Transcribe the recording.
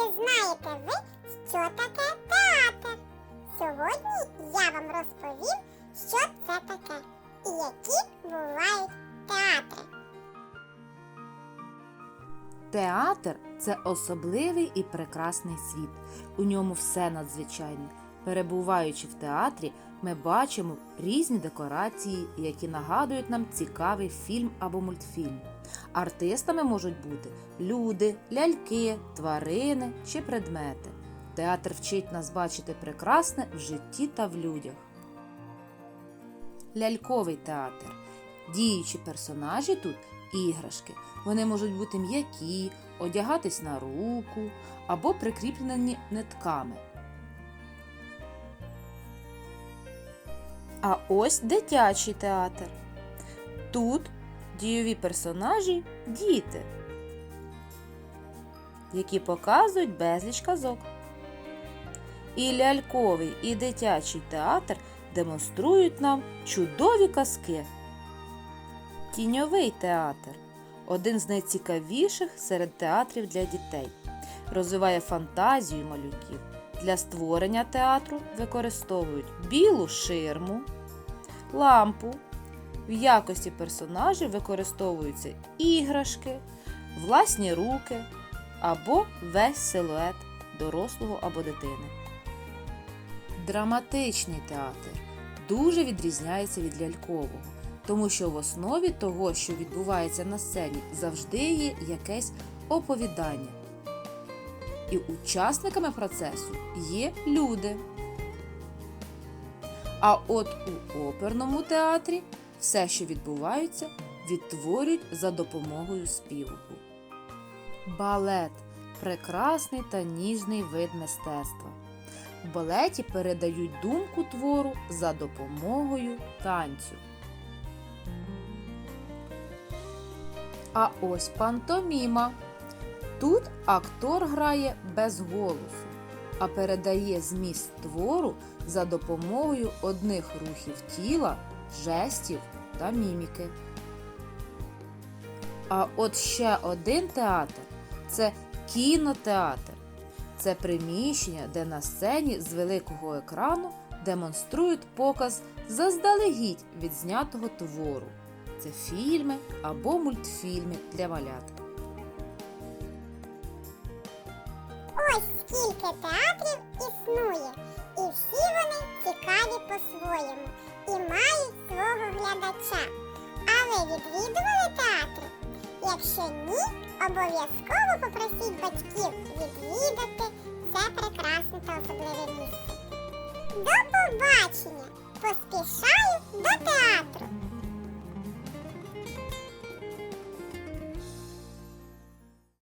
знаєте ви, що таке театр? Сьогодні я вам розповім, що це таке і які бувають театри. Театр це особливий і прекрасний світ. У ньому все надзвичайне. Перебуваючи в театрі, ми бачимо різні декорації, які нагадують нам цікавий фільм або мультфільм. Артистами можуть бути люди, ляльки, тварини чи предмети. Театр вчить нас бачити прекрасне в житті та в людях. Ляльковий театр. Діючі персонажі тут іграшки. Вони можуть бути м'які, одягатись на руку або прикріплені нитками. А ось дитячий театр. Тут дійові персонажі діти, які показують безліч казок. І ляльковий, і дитячий театр демонструють нам чудові казки. Тіньовий театр один з найцікавіших серед театрів для дітей. Розвиває фантазію малюків. Для створення театру використовують білу ширму, лампу. В якості персонажів використовуються іграшки, власні руки або весь силует дорослого або дитини. Драматичний театр дуже відрізняється від лялькового тому що в основі того, що відбувається на сцені, завжди є якесь оповідання. І учасниками процесу є люди. А от у оперному театрі все, що відбувається, відтворюють за допомогою співу. Балет прекрасний та ніжний вид мистецтва. В балеті передають думку твору за допомогою танцю. А ось пантоміма. Тут актор грає без голосу, а передає зміст твору за допомогою одних рухів тіла, жестів та міміки. А от ще один театр це кінотеатр. Це приміщення, де на сцені з великого екрану демонструють показ заздалегідь відзнятого твору. Це фільми або мультфільми для малят. Ось скільки театрів існує, Якщо ні, обов'язково попросіть батьків відвідати